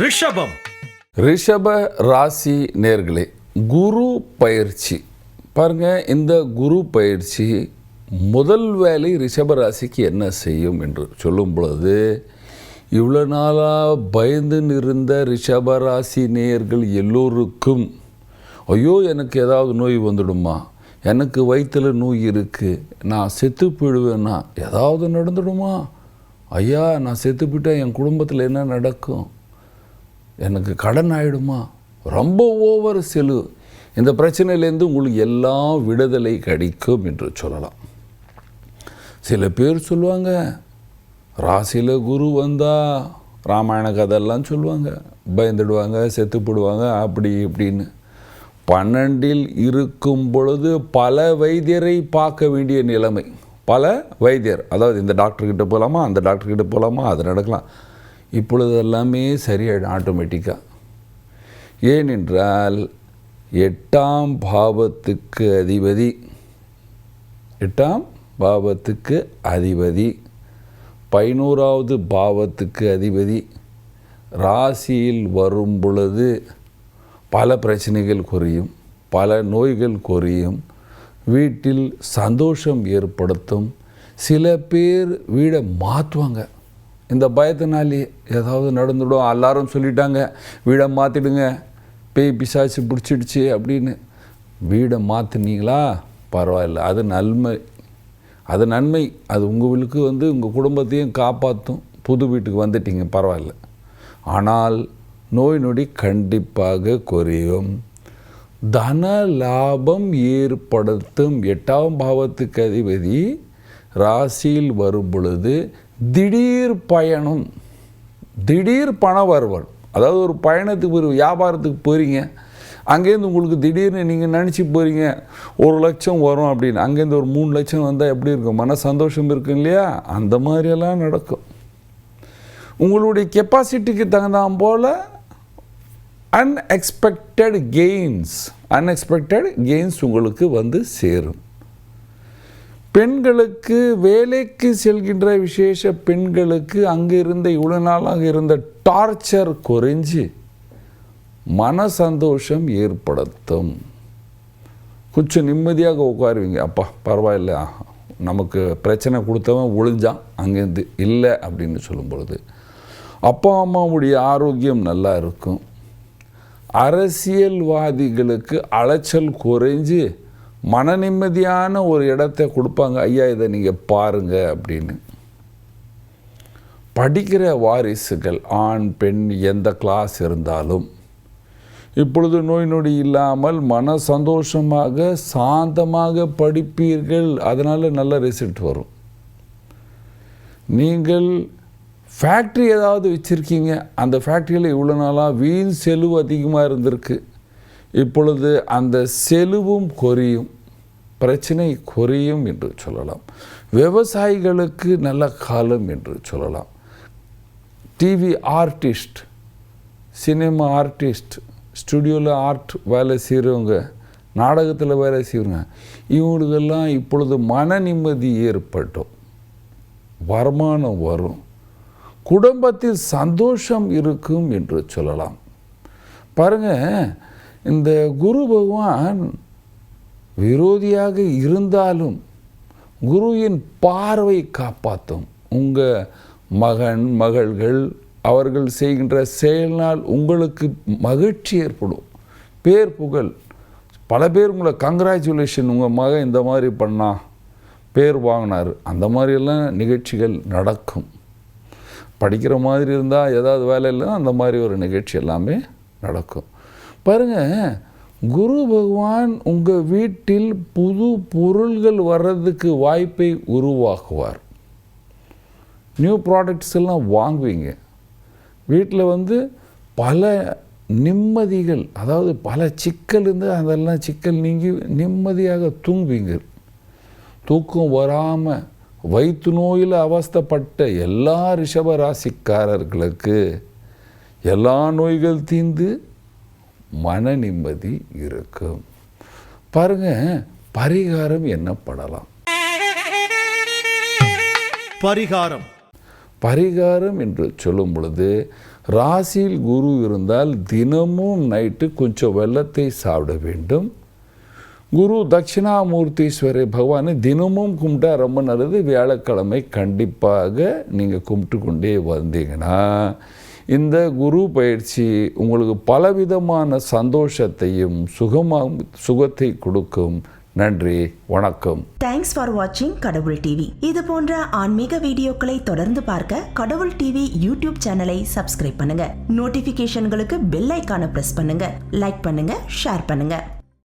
ரிஷபம். ரிஷப ராசி நேர்களே குரு பயிற்சி. பாருங்க இந்த குரு பயிற்சி முதல் வேலை ரிஷப ராசிக்கு என்ன செய்யும் என்று சொல்லும் பொழுது இவ்வளோ நாளாக பயந்து இருந்த ரிஷப ராசி நேயர்கள் எல்லோருக்கும் ஐயோ எனக்கு ஏதாவது நோய் வந்துடுமா? எனக்கு வயிற்றில் நோய் இருக்குது நான் செத்து போயிடுவேன்னா ஏதாவது நடந்துடுமா? ஐயா நான் செத்து போயிட்டேன் என் குடும்பத்தில் என்ன நடக்கும்? எனக்கு கடன் ஆகிடுமா ரொம்ப ஓவர் செலு. இந்த பிரச்சனையிலேருந்து உங்களுக்கு எல்லாம் விடுதலை கிடைக்கும் என்று சொல்லலாம். சில பேர் சொல்லுவாங்க ராசியில் குரு வந்தால் ராமாயண கதையெல்லாம் சொல்லுவாங்க. பயந்துடுவாங்க செத்து போடுவாங்க அப்படி இப்படின்னு. பன்னெண்டில் இருக்கும் பொழுது பல வைத்தியரை பார்க்க வேண்டிய நிலைமை. பல வைத்தியர். அதாவது இந்த டாக்டர்கிட்ட போகலாமா அந்த டாக்டர்கிட்ட போகலாமா அது நடக்கலாம். இப்பொழுது எல்லாமே சரியாயிடும் ஆட்டோமேட்டிக்காக ஏனென்றால் எட்டாம் பாவத்துக்கு அதிபதி. எட்டாம் பாவத்துக்கு அதிபதி. பதினோராவது பாவத்துக்கு அதிபதி. ராசியில் வரும் பொழுது பல பிரச்சனைகள் குறையும் பல நோய்கள் குறையும். வீட்டில் சந்தோஷம் ஏற்படுத்தும். சில பேர் வீடை மாற்றுவாங்க இந்த பயத்தினாலே ஏதாவது நடந்துடும். எல்லாரும் சொல்லிட்டாங்க வீடை மாற்றிடுங்க பேய் பிசாசு பிடிச்சிடுச்சு அப்படின்னு. வீடை மாற்றினீங்களா பரவாயில்ல. அது நன்மை. அது நன்மை. அது உங்களுக்கு வந்து உங்கள் குடும்பத்தையும் காப்பாற்றும் புது வீட்டுக்கு வந்துட்டீங்க பரவாயில்ல. ஆனால் நோய் நொடி கண்டிப்பாக குறையும். தன லாபம் ஏற்படுத்தும். எட்டாம் பாவத்துக்கு அதிபதி ராசியில் வரும் பொழுது திடீர் பயணம் திடீர் பண வருவன் அதாவது ஒரு பயணத்துக்கு ஒரு வியாபாரத்துக்கு போகிறீங்க அங்கேருந்து உங்களுக்கு திடீர்னு நீங்கள் நினச்சி போகிறீங்க ஒரு லட்சம் வரும் அப்படின்னு. அங்கேருந்து ஒரு மூணு லட்சம் வந்தால் எப்படி இருக்கும்? மன சந்தோஷம் இருக்கும் இல்லையா? அந்த மாதிரியெல்லாம் நடக்கும். உங்களுடைய கெப்பாசிட்டிக்கு தகுந்தாம் போல் அன்எக்ஸ்பெக்டட் கெயின்ஸ் அன்எக்ஸ்பெக்டட் கெயின்ஸ் உங்களுக்கு வந்து சேரும். பெண்களுக்கு வேலைக்கு செல்கின்ற விசேஷ பெண்களுக்கு அங்கே இருந்த இவ்வளோ நாளாக இருந்த டார்ச்சர் குறைஞ்சு மன சந்தோஷம் ஏற்படுத்தும். கொஞ்சம் நிம்மதியாக உட்காருவீங்க. அப்பா பரவாயில்ல. நமக்கு பிரச்சனை கொடுத்தவன் ஒளிஞ்சான். அங்கேருந்து இல்லை அப்படின்னு சொல்லும் பொழுது அப்பா அம்மாவுடைய ஆரோக்கியம் நல்லா இருக்கும். அரசியல்வாதிகளுக்கு அலைச்சல் குறைஞ்சு மன நிம்மதியான ஒரு இடத்தை கொடுப்பாங்க. ஐயா இதை நீங்கள் பாருங்க அப்படின்னு. படிக்கிற வாரிசுகள் ஆண் பெண் எந்த கிளாஸ் இருந்தாலும் இப்பொழுது நோய் நொடி இல்லாமல் மன சந்தோஷமாக சாந்தமாக படிப்பீர்கள். அதனால் நல்ல ரிசல்ட் வரும். நீங்கள் ஃபேக்ட்ரி ஏதாவது வச்சுருக்கீங்க. அந்த ஃபேக்ட்ரியில் இவ்வளோ நாளாக வீண் செலவு அதிகமாக இருந்திருக்கு. இப்பொழுது அந்த செலவும் குறையும். பிரச்சனை குறையும் என்று சொல்லலாம். விவசாயிகளுக்கு நல்ல காலம் என்று சொல்லலாம். டிவி ஆர்டிஸ்ட் சினிமா ஆர்டிஸ்ட் ஸ்டுடியோவில் ஆர்ட் வேலை செய்கிறவங்க நாடகத்தில் வேலை செய்கிறவங்க இவங்களுக்கெல்லாம் இப்பொழுது மன நிம்மதி ஏற்பட்டும். வருமானம் வரும். குடும்பத்தில் சந்தோஷம் இருக்கும் என்று சொல்லலாம். பாருங்கள் இந்த குரு பகவான் விரோதியாக இருந்தாலும் குருவின் பார்வை காப்பாற்றும் உங்கள் மகன் மகள்கள் அவர்கள் செய்கின்ற செயலினால் உங்களுக்கு மகிழ்ச்சி ஏற்படும். பேர் புகழ். பல பேர் உங்களை கங்க்ராச்சுலேஷன் உங்கள் மகன் இந்த மாதிரி பண்ணா. பேர் வாங்கினார். அந்த மாதிரியெல்லாம் நிகழ்ச்சிகள் நடக்கும். படிக்கிற மாதிரி இருந்தால் ஏதாவது வேலை இல்லைன்னா அந்த மாதிரி ஒரு நிகழ்ச்சி எல்லாமே நடக்கும். பாருங்கள் குரு பகவான் உங்கள் வீட்டில் புது பொருள்கள் வர்றதுக்கு வாய்ப்பை உருவாக்குவார். நியூ ப்ராடக்ட்ஸ் எல்லாம் வாங்குவீங்க. வீட்டில் வந்து பல நிம்மதிகள் அதாவது பல சிக்கல் இருந்து அதெல்லாம் சிக்கல் நீங்கி நிம்மதியாக தூங்குவீங்க. தூக்கம் வராமல் வயிற்று நோயில் அவஸ்தைப்பட்ட எல்லா ரிஷப ராசிக்காரர்களுக்கு எல்லா நோய்கள் தீர்ந்து மன நிம்மதி இருக்கும் பாருங்க பரிகாரம் என்னப்படலாம் பரிகாரம். பரிகாரம் என்று சொல்லும் பொழுது ராசியில் குரு இருந்தால் தினமும் நைட்டு கொஞ்சம் வெள்ளத்தை சாப்பிட வேண்டும். குரு தட்சிணாமூர்த்தீஸ்வரி பகவானை தினமும் கும்பிட்டா ரொம்ப நல்லது. வியாழக்கிழமை கண்டிப்பாக நீங்கள் கும்பிட்டு கொண்டே வந்தீங்கன்னா இந்த குரு பயிற்சி உங்களுக்கு பலவிதமான சந்தோஷத்தையும் சுகமாக சுகத்தை கொடுக்கும். நன்றி வணக்கம். தேங்க்ஸ் ஃபார் வாட்சிங் கடவுள் டிவி இது போன்ற ஆன்மீக வீடியோக்களை தொடர்ந்து பார்க்க கடவுள் டிவி யூடியூப் சேனலை சப்ஸ்கிரைப் பண்ணுங்க. நோட்டிபிகேஷன்களுக்கு பெல் ஐக்கான பிரஸ் பண்ணுங்க. லைக் பண்ணுங்க ஷேர் பண்ணுங்க.